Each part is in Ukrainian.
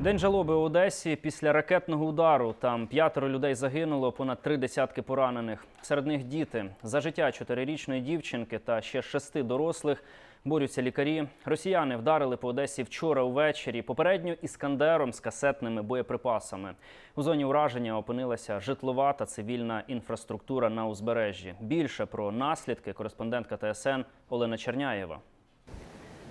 День жалоби у Одесі після ракетного удару. Там п'ятеро людей загинуло, понад три десятки поранених. Серед них діти. За життя чотирирічної дівчинки та ще шести дорослих борються лікарі. Росіяни вдарили по Одесі вчора увечері. Попередньо іскандером з касетними боєприпасами. У зоні ураження опинилася житлова та цивільна інфраструктура на узбережжі. Більше про наслідки кореспондентка ТСН Олена Черняєва.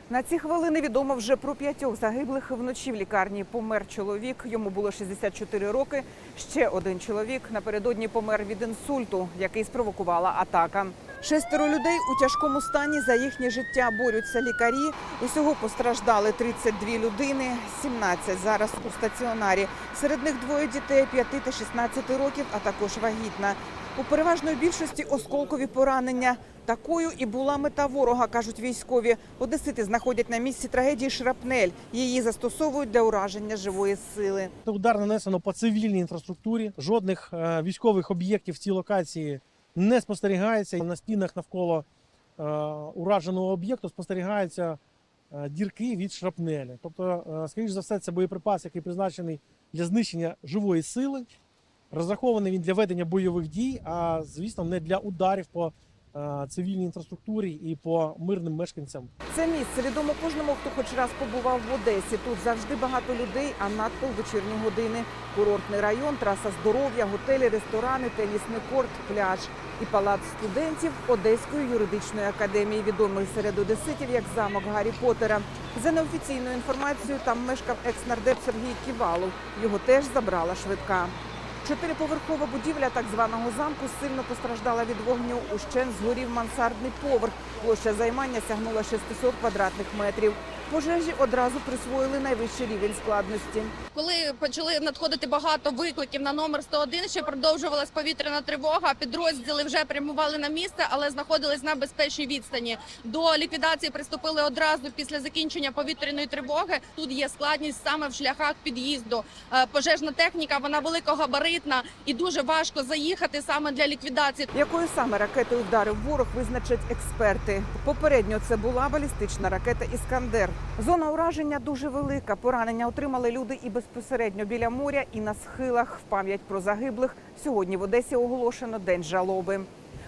На ці хвилини відомо вже про п'ятьох загиблих вночі в лікарні. Помер чоловік. Йому було 64 роки. Ще один чоловік напередодні помер від інсульту, який спровокувала атака. Шестеро людей у тяжкому стані за їхнє життя борються лікарі. Усього постраждали 32 людини, 17 зараз у стаціонарі. Серед них двоє дітей 5 та 16 років, а також вагітна. У переважної більшості осколкові поранення. Такою і була мета ворога, кажуть військові. Одесити знаходять на місці трагедії шрапнель. Її застосовують для ураження живої сили. Удар нанесено по цивільній інфраструктурі. Жодних е, військових об'єктів в цій локації не спостерігається. На стінах навколо е, ураженого об'єкту спостерігаються е, дірки від шрапнелі. Тобто, скоріш за все, це боєприпас, який призначений для знищення живої сили. Розрахований він для ведення бойових дій, а звісно, не для ударів по е, цивільній інфраструктурі і по мирним мешканцям Це місце відомо кожному, хто хоч раз побував в Одесі. Тут завжди багато людей, а надто в вечірні години. Курортний район, траса здоров'я, готелі, ресторани, тенісний корт, пляж і палац студентів Одеської юридичної академії, відомий серед одеситів як замок Гаррі Поттера. За неофіційною інформацією, там мешкав екс-нардеп Сергій Ківалов. Його теж забрала швидка. Чотириповерхова будівля так званого замку сильно постраждала від вогню. Ущен згорів мансардний поверх. Площа займання сягнула 600 квадратних метрів. Пожежі одразу присвоїли найвищий рівень складності. Коли почали надходити багато викликів на номер 101, ще продовжувалась повітряна тривога. Підрозділи вже прямували на місце, але знаходились на безпечній відстані. До ліквідації приступили одразу після закінчення повітряної тривоги. Тут є складність саме в шляхах під'їзду. Е, Пожежна техніка вона великогабаритна і дуже важко заїхати саме для ліквідації. Якою саме ракетою вдарив ворог, визначать експерти. Попередньо це була балістична ракета Іскандер. Зона ураження дуже велика. Поранення отримали люди і безпосередньо біля моря, і на схилах. В пам'ять про загиблих сьогодні в Одесі оголошено день жалоби.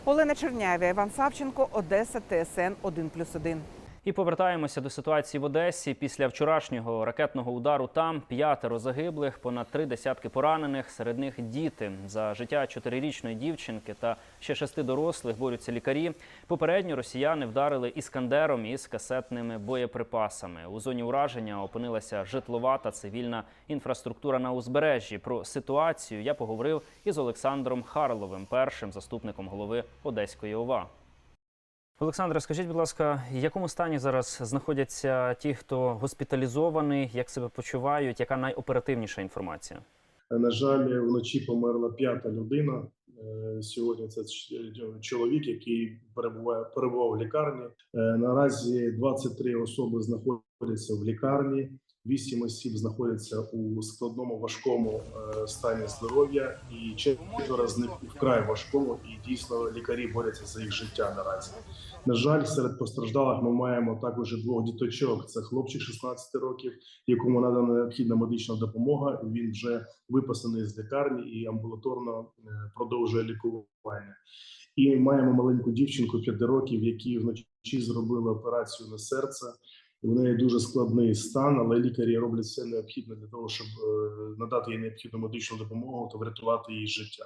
Олена Черняєва, Іван Савченко, Одеса, ТСН 1+,1. І повертаємося до ситуації в Одесі. Після вчорашнього ракетного удару там п'ятеро загиблих, понад три десятки поранених. Серед них діти за життя чотирирічної дівчинки та ще шести дорослих борються лікарі. Попередньо росіяни вдарили іскандером із касетними боєприпасами. У зоні ураження опинилася житлова та цивільна інфраструктура на узбережжі. Про ситуацію я поговорив із Олександром Харловим, першим заступником голови Одеської ОВА. Олександре, скажіть, будь ласка, в якому стані зараз знаходяться ті, хто госпіталізований, як себе почувають, яка найоперативніша інформація? На жаль, вночі померла п'ята людина. Е, Сьогодні це чоловік, який перебуває перебував в лікарні. Е, Наразі 23 особи знаходяться в лікарні. 8 осіб знаходяться у складному важкому е, стані здоров'я, і четверо з них вкрай важкому. І дійсно лікарі борються за їх життя наразі. На жаль, серед постраждалих ми маємо також двох діточок. Це хлопчик 16 років, якому надана необхідна медична допомога. Він вже виписаний з лікарні і амбулаторно е, продовжує лікування. І маємо маленьку дівчинку 5 років, якій вночі зробили операцію на серце. У неї дуже складний стан, але лікарі роблять все необхідне для того, щоб е, надати їй необхідну медичну допомогу та врятувати її життя.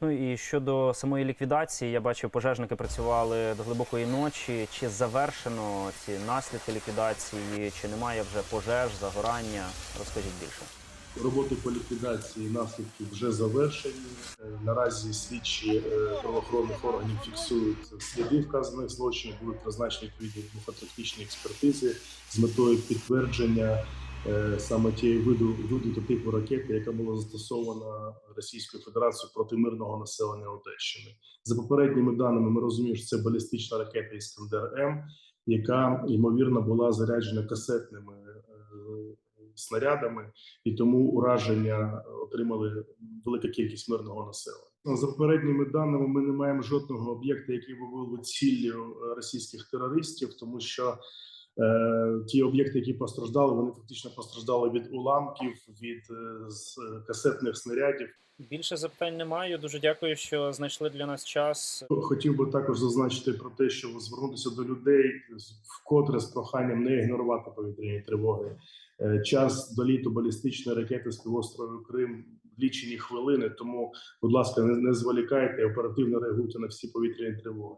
Ну і щодо самої ліквідації, я бачив, пожежники працювали до глибокої ночі. Чи завершено ці наслідки ліквідації, чи немає вже пожеж, загорання? Розкажіть більше. Роботи по ліквідації наслідків вже завершені. Е, Наразі слідчі е, правоохоронних органів фіксують сліди вказаних злочинів. Будуть призначені відповідні механотехнічні експертизи з метою підтвердження е, саме тієї виду виду типу ракети, яка була застосована Російською Федерацією проти мирного населення Одещини. За попередніми даними, ми розуміємо, що це балістична ракета Іскандер М, яка ймовірно була заряджена касетними снарядами і тому ураження отримали велика кількість мирного населення. Ну, За попередніми даними, ми не маємо жодного об'єкта, який би був ціллю е, російських терористів, тому що Ті об'єкти, які постраждали, вони фактично постраждали від уламків, від е, касетних снарядів. Більше запитань не маю. Дуже дякую, що знайшли для нас час. Хотів би також зазначити про те, що звернутися до людей вкотре з проханням не ігнорувати повітряні тривоги. Е, Час доліту балістичної ракети з півострову Крим лічені хвилини. Тому, будь ласка, не, не зволікайте, оперативно реагуйте на всі повітряні тривоги.